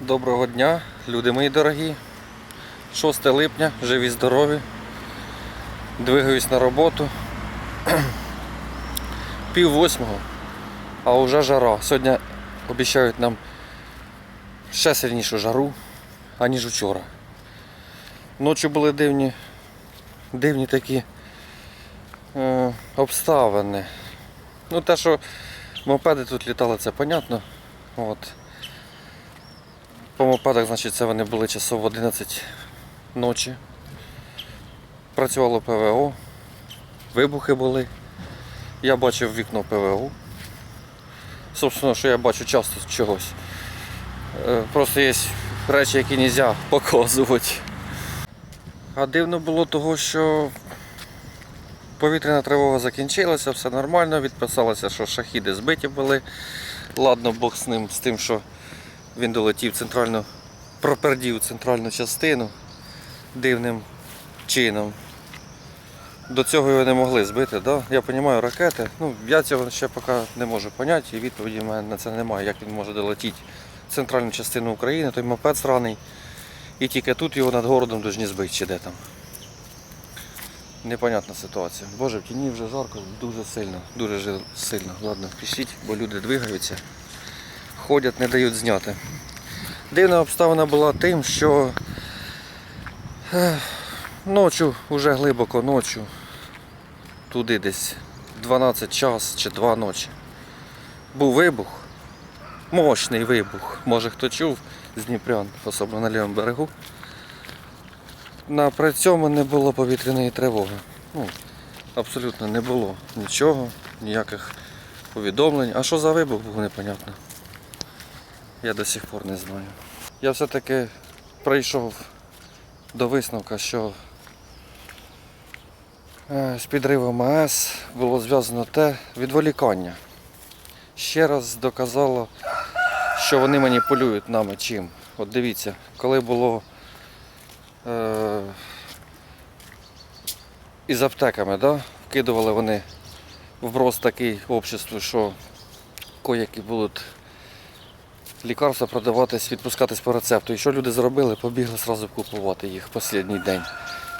Доброго дня, люди мої дорогі. 6 липня, живі здорові. Двигаюсь на роботу. Пів восьмого, а вже жара. Сьогодні обіцяють нам ще сильнішу жару, аніж вчора. Ночі були дивні, дивні такі е, обставини. Ну, те, що мопеди тут літали, це понятно. От. По мопедах, значить, це вони були часов 11 ночі. Працювало ПВО, вибухи були. Я бачив вікно ПВО. Собственно, що я бачу часто чогось. Е, Просто є речі, які не можна показувати. А дивно було того, що повітряна тривога закінчилася, все нормально, відписалося, що шахіди збиті були. Ладно, Бог з ним, з тим, що він долетів центральну, пропердів центральну частину дивним чином. До цього його не могли збити, да? я розумію ракети. Ну, я цього ще поки не можу поняти, і відповіді в мене на це немає, як він може долетіти в центральну частину України, той мопед сраний. І тільки тут його над городом повинні збити чи де там. Непонятна ситуація. Боже, в тіні вже жарко, дуже сильно, дуже сильно. Ладно, пишіть, бо люди двигаються, ходять, не дають зняти. Дивна обставина була тим, що ех, ночі, вже глибоко ночі, туди десь 12 час чи 2 ночі. Був вибух, мощний вибух. Може хто чув з Дніпрян, особливо на лівому берегу. На при цьому не було повітряної тривоги. Ну, абсолютно не було нічого, ніяких повідомлень. А що за вибух був, непонятно. Я до сих пор не знаю. Я все-таки прийшов до висновка, що е, з підривом АЕС було зв'язано те відволікання. Ще раз доказало, що вони маніпулюють нами чим. От дивіться, коли було е, із аптеками, да? вкидували вони вброс такий обществу, що коякі будуть лікарства продаватись, відпускатись по рецепту. І що люди зробили? Побігли одразу купувати їх в останній день.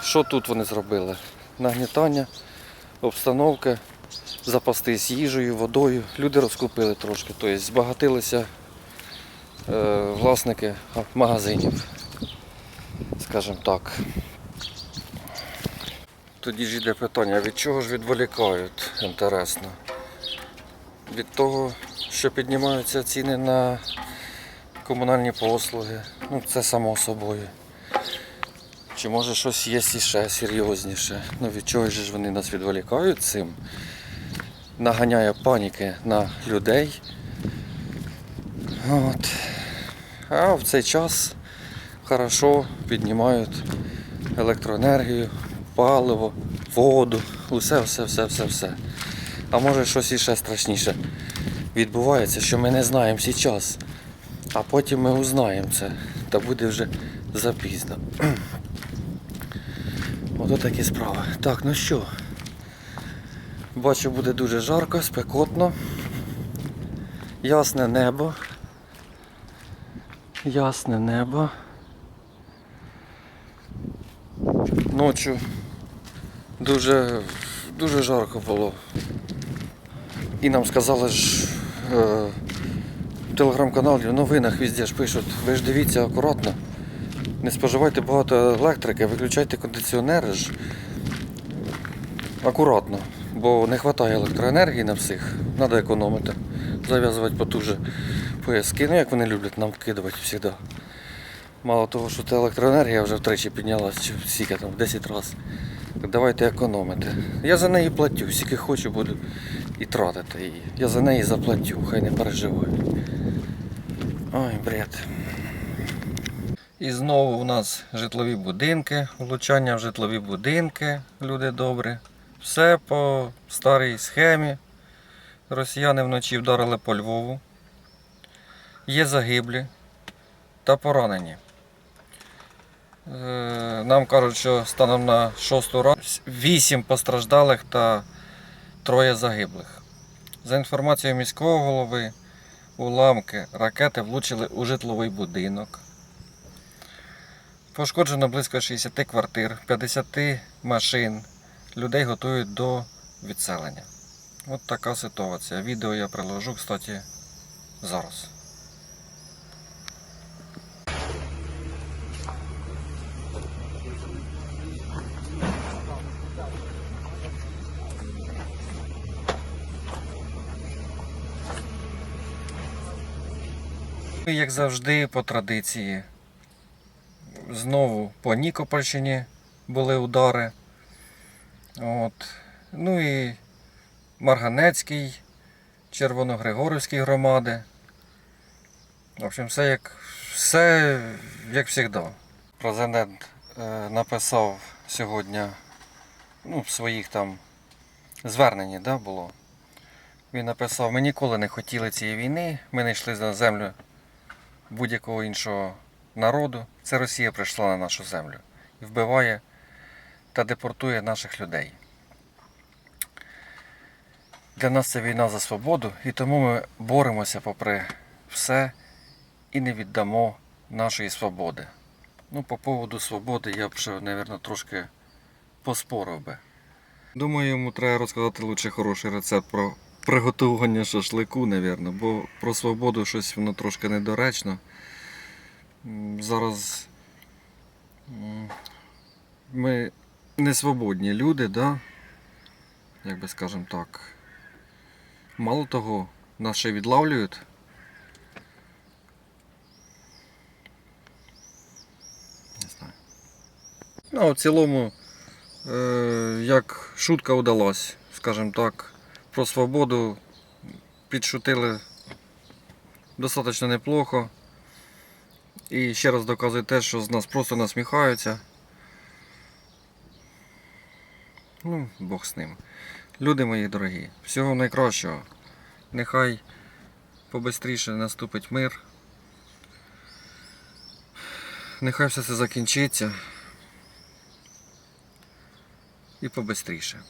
Що тут вони зробили? Нагнітання, обстановки, запастись їжею, водою. Люди розкупили трошки, тобто збагатилися е, власники магазинів, скажімо так. Тоді ж йде питання, від чого ж відволікають, інтересно. Від того, що піднімаються ціни на комунальні послуги. Ну, це само собою. Чи може щось є іще серйозніше? Ну від чого ж вони нас відволікають цим? Наганяє паніки на людей. От. А в цей час хорошо піднімають електроенергію, паливо, воду, усе, все, все, все, все. А може щось іще страшніше відбувається, що ми не знаємо зараз. А потім ми узнаємо це. Та буде вже запізно. Ото такі справи. Так, ну що? Бачу, буде дуже жарко, спекотно. Ясне небо. Ясне небо. Ночі дуже, дуже жарко було. І нам сказали ж е, в телеграм-каналі, в новинах везде ж пишуть, ви ж дивіться акуратно. Не споживайте багато електрики, виключайте кондиціонери ж акуратно, бо не вистачає електроенергії на всіх, треба економити, зав'язувати потуже пояски, ну як вони люблять нам вкидувати завжди. Мало того, що та електроенергія вже втричі піднялась, чи скільки там, в 10 разів. Давайте економити. Я за неї платю, скільки хочу буду і тратити її. Я за неї заплатю, хай не переживають. Ой, бред. І знову у нас житлові будинки, влучання в житлові будинки, люди добрі. Все по старій схемі. Росіяни вночі вдарили по Львову. Є загиблі та поранені. Е, Нам кажуть, що станом на 6 ранку 8 постраждалих та троє загиблих. За інформацією міського голови, уламки ракети влучили у житловий будинок. Пошкоджено близько 60 квартир, 50 машин. Людей готують до відселення. От така ситуація. Відео я приложу, кстати, зараз. Як завжди, по традиції, знову по Нікопольщині були удари. От. Ну і Марганецький, Червоногригорівській громади. В общем, все як, все як завжди. Президент е, написав сьогодні ну, в своїх там зверненні да, було. Він написав, ми ніколи не хотіли цієї війни, ми не йшли на землю будь-якого іншого народу. Це Росія прийшла на нашу землю і вбиває та депортує наших людей. Для нас це війна за свободу, і тому ми боремося попри все і не віддамо нашої свободи. Ну, по поводу свободи я б ще, мабуть, трошки поспорив би. Думаю, йому треба розказати лучше хороший рецепт про приготування шашлику, мабуть, бо про свободу щось воно трошки недоречно. Зараз ми не свободні люди, да? як би скажемо так. Мало того, нас ще відлавлюють. Не знаю. Ну, в цілому, е, як шутка удалась, скажімо так, про свободу підшутили достатньо неплохо. І ще раз доказує те, що з нас просто насміхаються. Ну, Бог з ним. Люди мої дорогі, всього найкращого. Нехай побистріше наступить мир. Нехай все це закінчиться. І побистріше.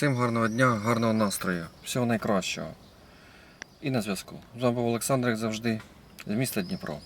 Всім гарного дня, гарного настрою, всього найкращого. І на зв'язку. З вами був Олександр, як завжди, з міста Дніпро.